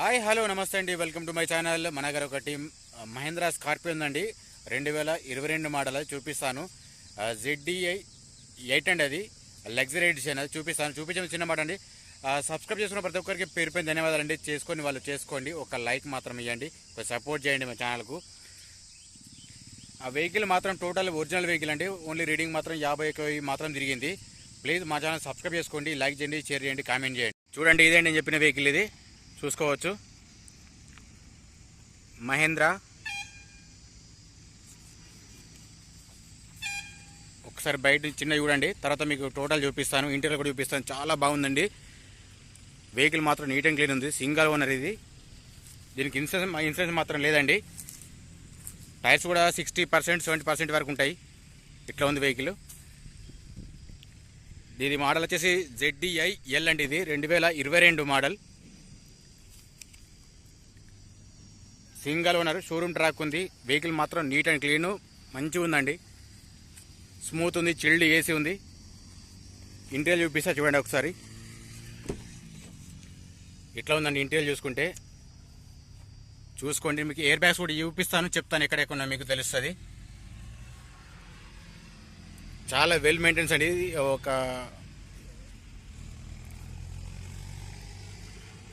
Hi hello నమస్తే అండి. Welcome to my channel. మన దగ్గర ఒక టీం మహేంద్ర స్కార్పియో ఉందండి. రెండు వేల ఇరవై రెండు మోడల్ చూపిస్తాను. జెడ్డిఐ ఎయిట్ అండి అది. లగ్జరీ ఎడిషన్ అది చూపిస్తాను. చూపించిన చిన్న మాట అండి. సబ్స్క్రైబ్ చేసుకున్న ప్రతి ఒక్కరికి పేరు పైన ధన్యవాదాలు అండి. చేసుకొని వాళ్ళు చేసుకోండి. ఒక లైక్ మాత్రం ఇవ్వండి. ఒక సపోర్ట్ చేయండి మా ఛానల్కు. ఆ వెహికల్ మాత్రం టోటల్ ఒరిజినల్ వెహికల్ అండి. ఓన్లీ రీడింగ్ మాత్రం యాభై ఒక్క మాత్రం తిరిగింది. ప్లీజ్ మా ఛానల్ సబ్స్క్రైబ్ చేసుకోండి. లైక్ చేయండి షేర్ చేయండి కామెంట్ చేయండి. చూడండి ఇదే నేను చెప్పిన వెహికల్ ఇది. చూసుకోవచ్చు. మహేంద్ర. ఒకసారి బయట చిన్న చూడండి. తర్వాత మీకు టోటల్ చూపిస్తాను. ఇంటీరియర్ కూడా చూపిస్తాను. చాలా బాగుందండి. వెహికల్ మాత్రం నీట్ అండ్ క్లీన్ ఉంది. సింగల్ ఓనర్ ఇది. దీనికి ఇన్సూరెన్స్ ఇన్సూరెన్స్ మాత్రం లేదండి. టైర్స్ కూడా సిక్స్టీ పర్సెంట్ సెవెంటీ పర్సెంట్ వరకు ఉంటాయి. ఇట్లా ఉంది వెహికల్ దీని మోడల్ వచ్చేసి జెడ్డీఐఎల్ అండి ఇది. రెండు వేల ఇరవై రెండు model single owner showroom track ఉంది. వెహికల్ మాత్రం నీట్ అండ్ క్లీన్ మంచిగా ఉందండి. స్మూత్ ఉంది చిల్డ్ ఏసీ ఉంది. ఇంటీరియర్ చూపిస్తా చూడండి ఒకసారి. ఇట్లా ఉందండి ఇంటీరియర్ చూసుకుంటే? చూసుకోండి మీకు ఎయిర్ బ్యాగ్స్ కూడా చూపిస్తాను చెప్తాను ఎక్కడెక్కడ మీకు తెలుస్తుంది. చాలా వెల్ మెయింటెన్స్ అండి. ఒక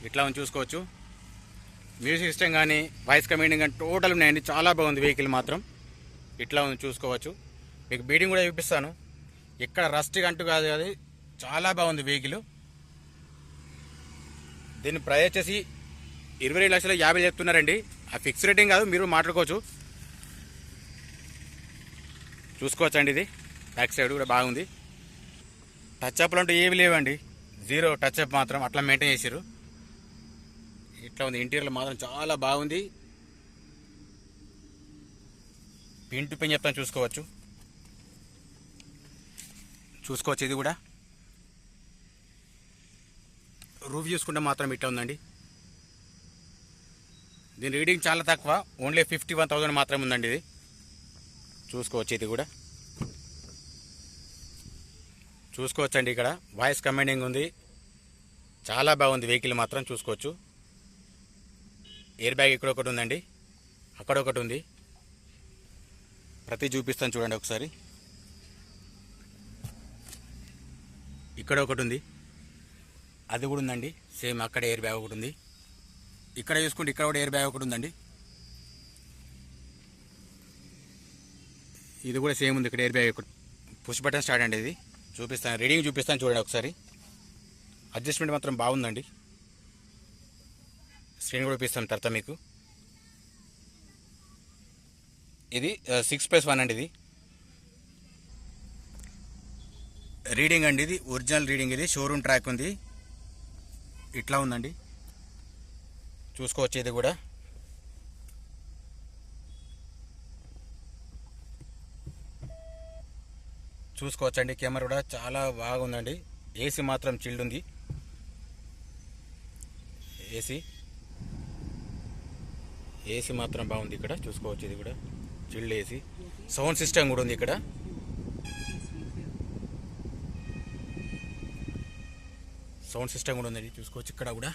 ఇట్లా ఉంది చూసుకోవచ్చు. మ్యూజిక్ సిస్టమ్ కానీ వాయిస్ కమాండింగ్ కానీ టోటల్ ఉన్నాయండి. చాలా బాగుంది వెహికల్ మాత్రం. ఇట్లా ఉంది చూసుకోవచ్చు. మీకు బీడింగ్ కూడా చూపిస్తాను. ఎక్కడ రస్ట్ అంటూ కాదు అది. చాలా బాగుంది వెహికల్. దీని ప్రైస్ వచ్చేసి ఇరవై రెండు లక్షల యాభై చెప్తున్నారండి. ఆ ఫిక్స్ రేటింగ్ కాదు మీరు మాట్లాడుకోవచ్చు. చూసుకోవచ్చండి ఇది. బ్యాక్ సైడ్ కూడా బాగుంది. టచ్ అప్లు అంటూ ఏవి లేవండి. జీరో టచ్ అప్ మాత్రం అట్లా మెయింటైన్ చేసారు ఇట్లా ఉంది. ఇంటీరియర్ మాత్రం చాలా బాగుంది. పెయింట్ పెయిన్ చెప్తాను చూసుకోవచ్చు. చూసుకోవచ్చు ఇది కూడా. రూఫ్ చూసుకుంటే మాత్రం ఇట్లా ఉందండి. దీని రీడింగ్ చాలా తక్కువ. ఓన్లీ ఫిఫ్టీ వన్ థౌసండ్ మాత్రమే ఉందండి ఇది. చూసుకోవచ్చు ఇది కూడా. చూసుకోవచ్చండి ఇక్కడ. వాయిస్ కమాండింగ్ ఉంది. చాలా బాగుంది వెహికల్ మాత్రం చూసుకోవచ్చు. ఎయిర్ బ్యాగ్ ఇక్కడ ఒకటి ఉందండి. అక్కడ ఒకటి ఉంది. ప్రతి చూపిస్తాను చూడండి ఒకసారి. ఇక్కడ ఒకటి ఉంది. అది కూడా ఉందండి. సేమ్ అక్కడ ఎయిర్ బ్యాగ్ ఒకటి ఉంది. ఇక్కడ చూసుకుంటే ఇక్కడ కూడా ఎయిర్ బ్యాగ్ ఒకటి ఉందండి. ఇది కూడా సేమ్ ఉంది ఇక్కడ ఎయిర్ బ్యాగ్ ఒకటి. పుష్ బటన్ స్టార్ట్ అండి ఇది. చూపిస్తాను. రీడింగ్ చూపిస్తాను చూడండి ఒకసారి. అడ్జస్ట్మెంట్ మాత్రం బాగుందండి. స్క్రీన్ కూడా చూపిస్తాను తర్వాత మీకు. ఇది సిక్స్ ప్లస్ వన్ అండి ఇది. రీడింగ్ అండి ఇది ఒరిజినల్ రీడింగ్ ఇది షోరూమ్ ట్రాక్ ఉంది. ఇట్లా ఉందండి. చూసుకోవచ్చు ఇది కూడా. చూసుకోవచ్చండి కెమెరా కూడా చాలా బాగుందండి. ఏసీ మాత్రం చిల్డ్ ఉంది. ఏసీ ఏసీ మాత్రం బాగుంది ఇక్కడ. చూసుకోవచ్చు ఇది కూడా. చిల్డ్ ఏసీ సౌండ్ సిస్టమ్ కూడా ఉంది ఇక్కడ. సౌండ్ సిస్టమ్ కూడా ఉంది. చూసుకోవచ్చు ఇక్కడ కూడా.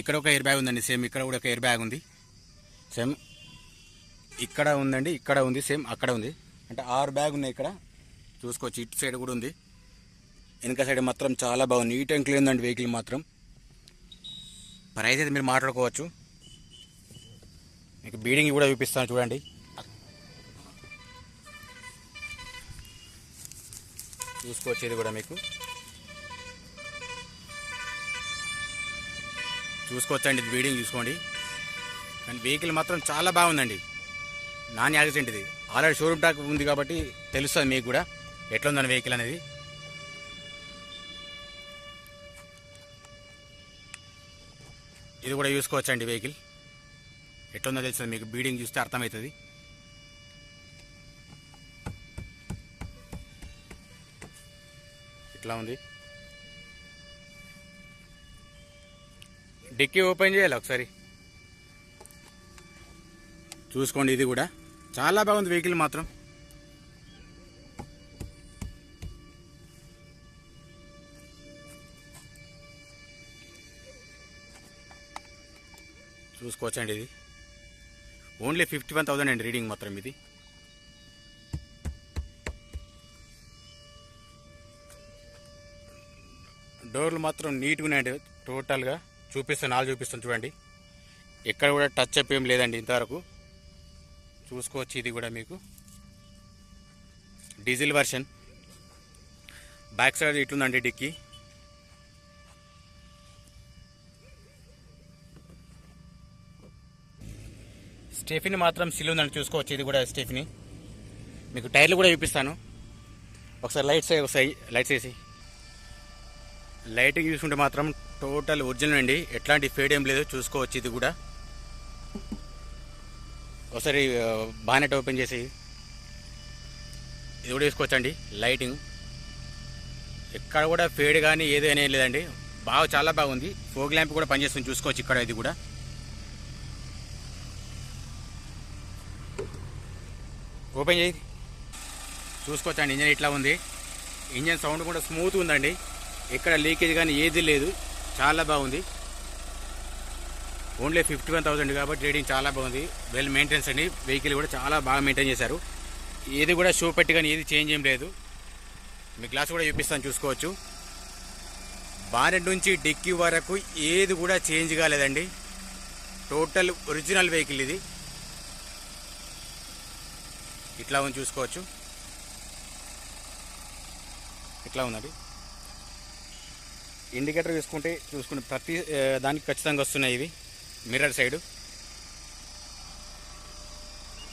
ఇక్కడ ఒక ఎయిర్ బ్యాగ్ ఉందండి. సేమ్ ఇక్కడ కూడా ఒక ఎయిర్ బ్యాగ్ ఉంది. సేమ్ ఇక్కడ ఉందండి ఇక్కడ ఉంది సేమ్ అక్కడ ఉంది. అంటే ఆరు బ్యాగ్ ఉన్నాయి ఇక్కడ. చూసుకోవచ్చు. ఇటు సైడ్ కూడా ఉంది. వెనక సైడ్ మాత్రం చాలా బాగుంది. నీట్ అండ్ క్లీన్ ఉందండి వెహికల్ మాత్రం. ప్రైస్ అయితే మీరు మాట్లాడుకోవచ్చు. మీకు బీడింగ్ కూడా చూపిస్తాను చూడండి. చూసుకోవచ్చు ఇది కూడా మీకు. చూసుకోవచ్చండి ఇది బీడింగ్ చూసుకోండి. కానీ వెహికల్ మాత్రం చాలా బాగుందండి. నాన్ యాక్సిడెంట్ ఇది ఆల్రెడీ షోరూమ్ టాక్ ఉంది కాబట్టి తెలుస్తుంది మీకు కూడా. ఎట్లుందని వెహికల్ అనేది? ఇది కూడా చూసుకోవచ్చండి వెహికల్ ఎట్లుందో తెలుస్తుంది మీకు బీడింగ్ చూస్తే అర్థమవుతుంది. ఇట్లా ఉంది. డిక్కీ ఓపెన్ చేయాలి ఒకసారి. చూసుకోండి ఇది కూడా. చాలా బాగుంది వెహికల్ మాత్రం. చూసుకోవచ్చండి ఇది. ఓన్లీ ఫిఫ్టీ వన్ థౌసండ్ అండి రీడింగ్ మాత్రం ఇది. డోర్లు మాత్రం నీట్గా ఉన్నాయండి టోటల్గా. చూపిస్తాను నాలుగు చూపిస్తాను చూడండి. ఎక్కడ కూడా టచ్ అప్ ఏం లేదండి ఇంతవరకు. చూసుకోవచ్చు ఇది కూడా మీకు. Diesel version. బ్యాక్ సైడ్ ఇట్లుందండి డిక్కీ. స్టెఫిన్ మాత్రం సిల్ ఉందని చూసుకోవచ్చు. ఇది కూడా స్టెఫిని. మీకు టైర్లు కూడా చూపిస్తాను. ఒకసారి లైట్స్ ఒకసారి లైట్స్ వేసి. లైటింగ్ చూసుకుంటే మాత్రం టోటల్ ఒరిజినల్ అండి. ఎట్లాంటి ఫేడ్ ఏం లేదు. చూసుకోవచ్చు ఇది కూడా. ఒకసారి బానెట్ ఓపెన్ చేసి. ఇది కూడా వేసుకోవచ్చండి. లైటింగ్. ఎక్కడ కూడా ఫేడ్ కానీ ఏది లేదండి. బాగా చాలా బాగుంది. ఫోగ్ ల్యాంప్ కూడా పనిచేస్తుంది. చూసుకోవచ్చు ఇక్కడ ఇది కూడా. ఓపెన్ చేయి. చూసుకోవచ్చండి ఇంజన్ ఇట్లా ఉంది. ఇంజన్ సౌండ్ కూడా స్మూత్ ఉందండి. ఎక్కడ లీకేజ్ కానీ ఏది లేదు. చాలా బాగుంది. ఓన్లీ ఫిఫ్టీ వన్ థౌసండ్ కాబట్టి రేటింగ్ చాలా బాగుంది. వెల్ మెయింటెనెన్స్ అండి. వెహికల్ కూడా చాలా బాగా మెయింటైన్ చేశారు. ఏది కూడా షో పెట్టి కానీ ఏది చేంజ్ ఏం లేదు. మీ గ్లాస్ కూడా చూపిస్తాను చూసుకోవచ్చు. బానెట్ నుంచి డిక్కీ వరకు ఏది కూడా చేంజ్ కాలేదండి. టోటల్ ఒరిజినల్ వెహికల్ ఇది. ఇట్లా ఉంది చూసుకోవచ్చు. ఇట్లా ఉందండి. ఇండికేటర్ చూసుకుంటే చూసుకుంటే ప్రతి దానికి ఖచ్చితంగా వస్తున్నాయి ఇవి. Mirror side.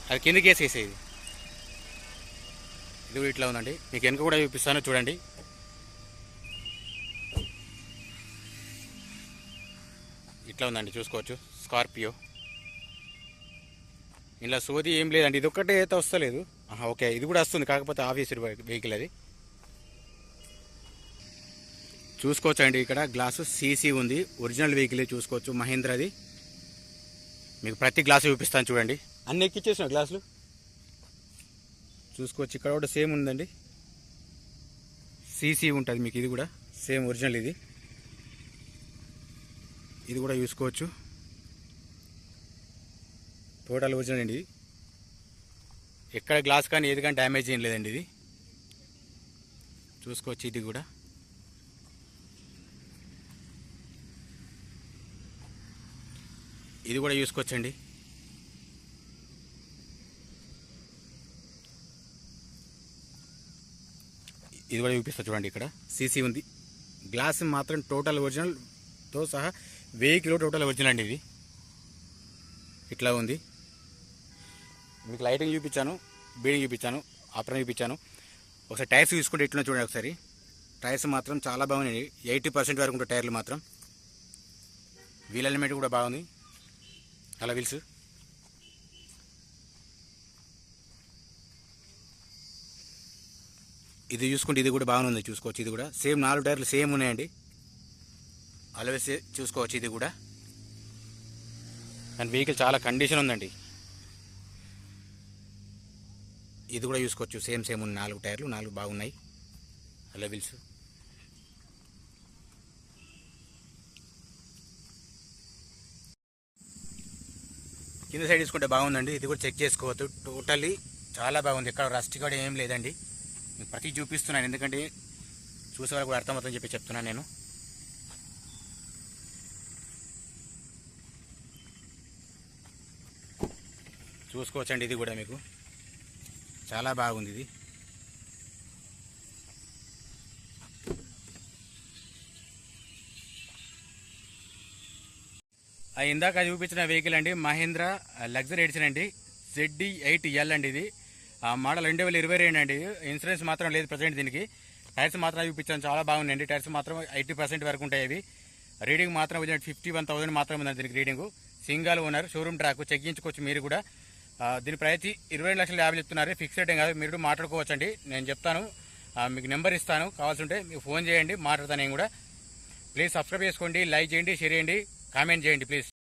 అది కిందకి వేసేసేది ఇది కూడా ఇట్లా ఉందండి. మీకు వెనుక కూడా చూపిస్తాను చూడండి. ఇట్లా ఉందండి చూసుకోవచ్చు. స్కార్పియో. ఇలా సోది ఏం లేదండి ఇది ఒక్కటే అయితే వస్తలేదు. ఓకే ఇది కూడా వస్తుంది కాకపోతే ఆఫీసర్ వెహికల్ అది. చూసుకోవచ్చండి ఇక్కడ గ్లాసు సీసీ ఉంది ఒరిజినల్ వెహికల్ చూసుకోవచ్చు మహేంద్రది. మీకు ప్రతి గ్లాసు చూపిస్తాను చూడండి. అన్ని ఎక్కిచ్చేసిన గ్లాసులు? చూసుకోవచ్చు ఇక్కడ కూడా సేమ్ ఉందండి. సీసీ ఉంటుంది మీకు ఇది కూడా సేమ్ ఒరిజినల్ ఇది. ఇది కూడా చూసుకోవచ్చు. టోటల్ ఒరిజినల్ అండి. ఇది ఎక్కడ గ్లాస్ కానీ ఏది కానీ డ్యామేజ్ ఏం లేదండి ఇది. చూసుకోవచ్చు ఇది కూడా. ఇది కూడా చూసుకోవచ్చండి. ఇది కూడా చూపిస్తా చూడండి ఇక్కడ. సీసీ ఉంది. గ్లాస్ మాత్రం టోటల్ ఒరిజినల్తో సహా వెహికల్ టోటల్ ఒరిజినల్ అండి ఇది. ఇట్లా ఉంది. మీకు లైటింగ్ చూపించాను బీడింగ్ చూపించాను ఆపరణ చూపించాను. ఒకసారి టైర్స్ చూసుకుంటే ఎట్లా చూడండి ఒకసారి. టైర్స్ మాత్రం చాలా బాగున్నాయి. ఎయిటీ పర్సెంట్ వరకు ఉంటాయి టైర్లు మాత్రం. వీల్ ఎలిమెంట్ కూడా బాగుంది. అలా వీల్స్. ఇది చూసుకుంటే ఇది కూడా బాగుంది చూసుకోవచ్చు. ఇది కూడా సేమ్ నాలుగు టైర్లు సేమ్ ఉన్నాయండి. అలవేసి చూసుకోవచ్చు ఇది కూడా. అండ్ వెహికల్ చాలా కండిషన్ ఉందండి. ఇది కూడా చూసుకోవచ్చు. సేమ్ సేమ్ ఉంది నాలుగు టైర్లు నాలుగు బాగున్నాయి. లెవెల్స్. కింద సైడ్ చూసుకుంటే బాగుందండి. ఇది కూడా చెక్ చేసుకోవచ్చు టోటల్లీ చాలా బాగుంది. ఇక్కడ రస్ట్ కూడా ఏం లేదండి. మీకు ప్రతి చూపిస్తున్నాను. ఎందుకంటే చూసే వాళ్ళకి కూడా అర్థమవుతుందని చెప్పి చెప్తున్నాను నేను. చూసుకోవచ్చండి ఇది కూడా మీకు. చాలా బాగుంది ఇది. ఇందాక చూపించిన వెహికల్ అండి మహేంద్ర లగ్జరీ ఎడిషన్ అండి జెడ్డి ఎయిట్ ఎల్ అండి ఇది. ఆ మోడల్ రెండు వేల ఇరవై రెండు అండి. ఇన్సూరెన్స్ మాత్రం లేదు ప్రజెంట్ దీనికి. టైర్స్ మాత్రం చూపించాను చాలా బాగుందండి టైర్స్ మాత్రం ఎయిటీ పర్సెంట్ వరకు ఉంటాయి అవి. రీడింగ్ మాత్రం ఫిఫ్టీ వన్ థౌసండ్ మాత్రం ఉందండి దీనికి reading. Single owner showroom track చెక్కించుకోవచ్చు మీరు కూడా. దీని ప్రయత్ని ఇరవై లక్షల యాభై చెప్తున్నారు. ఫిక్స్ రేట్ ఏం కాదు. మీరు మాట్లాడుకోవచ్చండి. నేను చెప్తాను. మీకు నెంబర్ ఇస్తాను. కావాల్సి ఉంటే మీకు ఫోన్ చేయండి. మాట్లాడతాను నేను కూడా. ప్లీజ్ సబ్స్క్రైబ్ చేసుకోండి. లైక్ చేయండి. షేర్ చేయండి. కామెంట్ చేయండి ప్లీజ్